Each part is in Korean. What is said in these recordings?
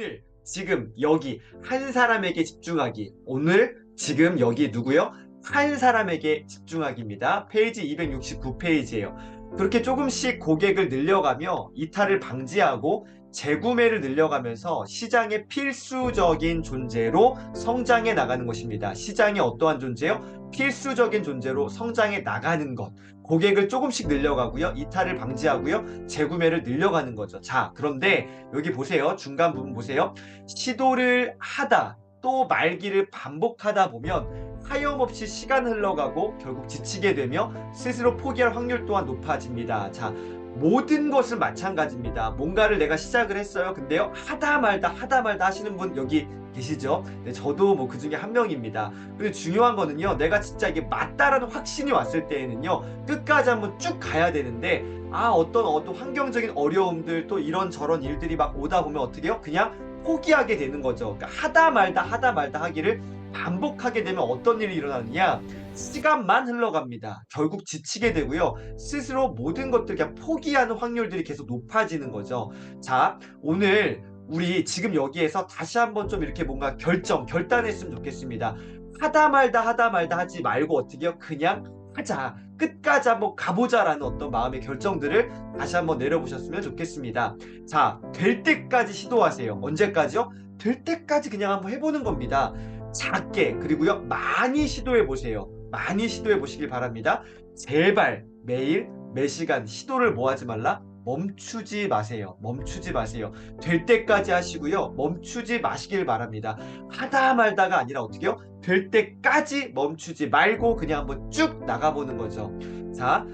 오늘 지금 여기 한 사람에게 집중하기. 오늘 지금 여기 누구요? 한 사람에게 집중하기입니다. 페이지 269페이지예요. 그렇게 조금씩 고객을 늘려가며 이탈을 방지하고 재구매를 늘려가면서 시장의 필수적인 존재로 성장해 나가는 것입니다. 시장의 어떠한 존재요? 필수적인 존재로 성장해 나가는 것. 고객을 조금씩 늘려가고요. 이탈을 방지하고요. 재구매를 늘려가는 거죠. 자, 그런데 여기 보세요. 중간 부분 보세요. 시도를 하다 또 말기를 반복하다 보면 하염없이 시간 흘러가고 결국 지치게 되며 스스로 포기할 확률 또한 높아집니다. 자, 모든 것은 마찬가지입니다. 뭔가를 내가 시작을 했어요. 근데요, 하다 말다 하다 말다 하시는 분 여기 계시죠? 네, 저도 뭐 그 중에 한 명입니다. 근데 중요한 거는요, 내가 진짜 이게 맞다라는 확신이 왔을 때에는요, 끝까지 한번 쭉 가야 되는데, 아, 어떤 어떤 환경적인 어려움들 또 이런 저런 일들이 막 오다 보면 어떻게 해요? 그냥 포기하게 되는 거죠. 그러니까 하다 말다 하다 말다 하기를 반복하게 되면 어떤 일이 일어나느냐? 시간만 흘러갑니다. 결국 지치게 되고요. 스스로 모든 것들 그냥 포기하는 확률들이 계속 높아지는 거죠. 자, 오늘 우리 지금 여기에서 다시 한번 좀 이렇게 뭔가 결정, 결단했으면 좋겠습니다. 하다 말다 하다 말다 하지 말고 어떻게요? 그냥 하자. 끝까지 한번 가보자라는 어떤 마음의 결정들을 다시 한번 내려보셨으면 좋겠습니다. 자, 될 때까지 시도하세요. 언제까지요? 될 때까지 그냥 한번 해보는 겁니다. 작게, 그리고요, 많이 시도해 보세요. 많이 시도해 보시길 바랍니다. 제발 매일 매 시간 시도를 뭐 하지 말라? 멈추지 마세요. 멈추지 마세요. 될 때까지 하시고요. 멈추지 마시길 바랍니다. 하다 말다가 아니라 어떻게요? 될 때까지 멈추지 말고 그냥 한번 쭉 나가보는 거죠. 자,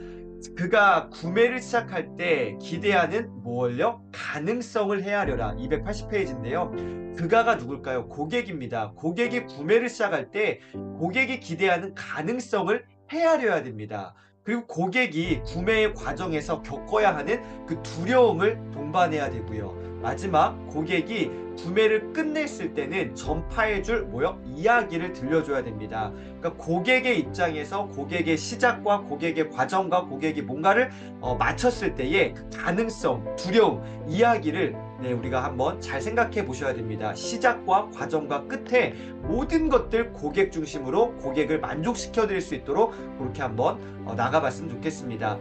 그가 구매를 시작할 때 기대하는 뭘요? 가능성을 헤아려라. 280페이지인데요. 그가가 누굴까요? 고객입니다. 고객이 구매를 시작할 때 고객이 기대하는 가능성을 헤아려야 됩니다. 그리고 고객이 구매의 과정에서 겪어야 하는 그 두려움을 동반해야 되고요. 마지막 고객이 구매를 끝냈을 때는 전파해줄 뭐요? 이야기를 들려줘야 됩니다. 그러니까 고객의 입장에서 고객의 시작과 고객의 과정과 고객이 뭔가를 어, 맞췄을 때의 그 가능성, 두려움, 이야기를 네, 우리가 한번 잘 생각해 보셔야 됩니다. 시작과 과정과 끝에 모든 것들 고객 중심으로 고객을 만족시켜 드릴 수 있도록 그렇게 한번 어, 나가봤으면 좋겠습니다.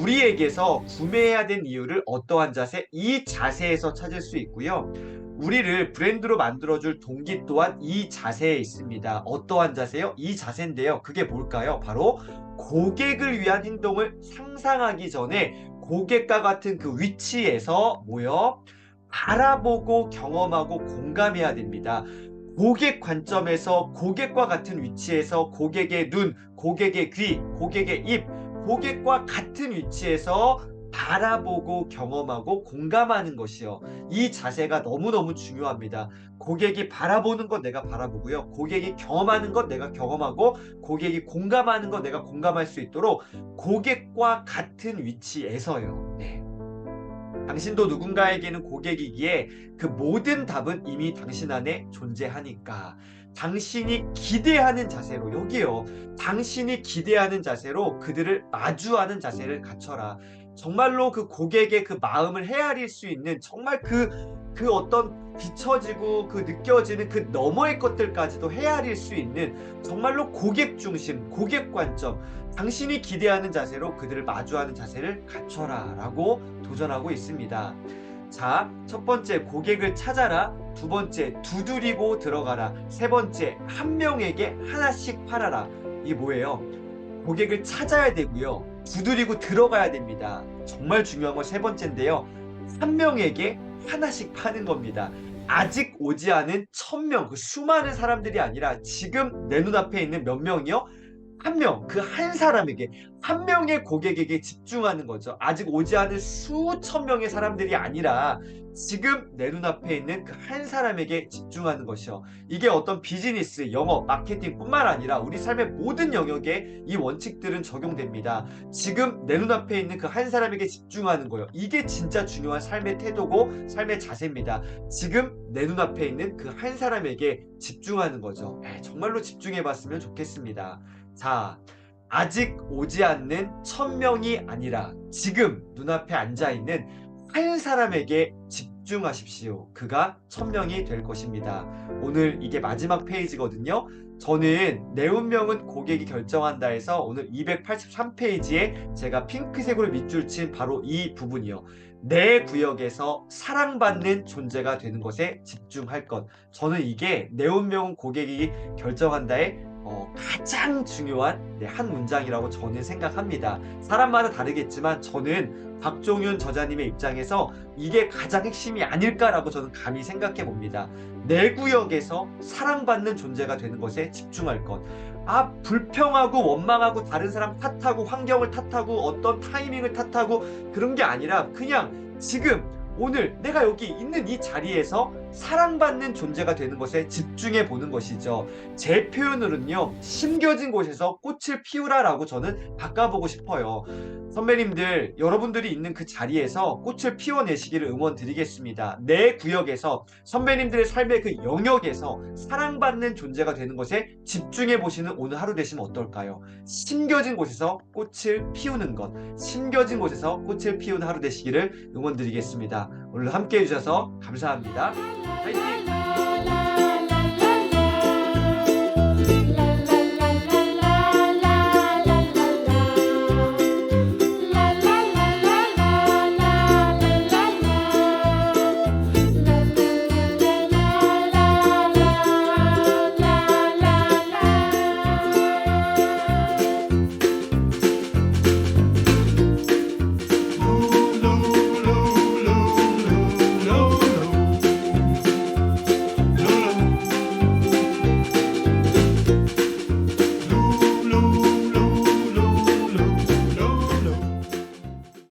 우리에게서 구매해야 된 이유를 어떠한 자세? 이 자세에서 찾을 수 있고요. 우리를 브랜드로 만들어줄 동기 또한 이 자세에 있습니다. 어떠한 자세요? 이 자세인데요. 그게 뭘까요? 바로 고객을 위한 행동을 상상하기 전에 고객과 같은 그 위치에서 뭐요? 바라보고 경험하고 공감해야 됩니다. 고객 관점에서 고객과 같은 위치에서 고객의 눈, 고객의 귀, 고객의 입, 고객과 같은 위치에서 바라보고 경험하고 공감하는 것이요. 이 자세가 너무너무 중요합니다. 고객이 바라보는 것 내가 바라보고요. 고객이 경험하는 것 내가 경험하고 고객이 공감하는 것 내가 공감할 수 있도록 고객과 같은 위치에서요. 네. 당신도 누군가에게는 고객이기에 그 모든 답은 이미 당신 안에 존재하니까 당신이 기대하는 자세로 여기요. 당신이 기대하는 자세로 그들을 마주하는 자세를 갖춰라. 정말로 그 고객의 그 마음을 헤아릴 수 있는 정말 그, 그 어떤 비춰지고 그 느껴지는 그 너머의 것들까지도 헤아릴 수 있는 정말로 고객 중심, 고객 관점, 당신이 기대하는 자세로 그들을 마주하는 자세를 갖춰라 라고 도전하고 있습니다. 자, 첫 번째 고객을 찾아라. 두 번째 두드리고 들어가라. 세 번째 한 명에게 하나씩 팔아라. 이게 뭐예요? 고객을 찾아야 되고요. 두드리고 들어가야 됩니다. 정말 중요한 건 세 번째인데요. 한 명에게 하나씩 파는 겁니다. 아직 오지 않은 천 명, 그 수많은 사람들이 아니라 지금 내 눈앞에 있는 몇 명이요? 한 명, 그 한 사람에게, 한 명의 고객에게 집중하는 거죠. 아직 오지 않은 수천 명의 사람들이 아니라 지금 내 눈앞에 있는 그 한 사람에게 집중하는 것이요. 이게 어떤 비즈니스, 영업, 마케팅 뿐만 아니라 우리 삶의 모든 영역에 이 원칙들은 적용됩니다. 지금 내 눈앞에 있는 그 한 사람에게 집중하는 거예요. 이게 진짜 중요한 삶의 태도고 삶의 자세입니다. 지금 내 눈앞에 있는 그 한 사람에게 집중하는 거죠. 에, 정말로 집중해 봤으면 좋겠습니다. 자, 아직 오지 않는 천 명이 아니라 지금 눈앞에 앉아 있는 한 사람에게 집중 집중하십시오. 그가 천명이 될 것입니다. 오늘 이게 마지막 페이지거든요. 저는 내 운명은 고객이 결정한다 해서 오늘 283페이지에 제가 핑크색으로 밑줄 친 바로 이 부분이요. 내 구역에서 사랑받는 존재가 되는 것에 집중할 것. 저는 이게 내 운명은 고객이 결정한다의 어, 가장 중요한 네, 한 문장이라고 저는 생각합니다. 사람마다 다르겠지만 저는 박종윤 저자님의 입장에서 이게 가장 핵심이 아닐까라고 저는 감히 생각해 봅니다. 내 구역에서 사랑받는 존재가 되는 것에 집중할 것. 아, 불평하고 원망하고 다른 사람 탓하고 환경을 탓하고 어떤 타이밍을 탓하고 그런 게 아니라 그냥 지금 오늘 내가 여기 있는 이 자리에서 사랑받는 존재가 되는 것에 집중해 보는 것이죠. 제 표현으로는요, 심겨진 곳에서 꽃을 피우라라고 저는 바꿔보고 싶어요. 선배님들, 여러분들이 있는 그 자리에서 꽃을 피워내시기를 응원드리겠습니다. 내 구역에서 선배님들의 삶의 그 영역에서 사랑받는 존재가 되는 것에 집중해 보시는 오늘 하루 되시면 어떨까요? 심겨진 곳에서 꽃을 피우는 것, 심겨진 곳에서 꽃을 피우는 하루 되시기를 응원드리겠습니다. 오늘 함께 해주셔서 감사합니다. 화이팅!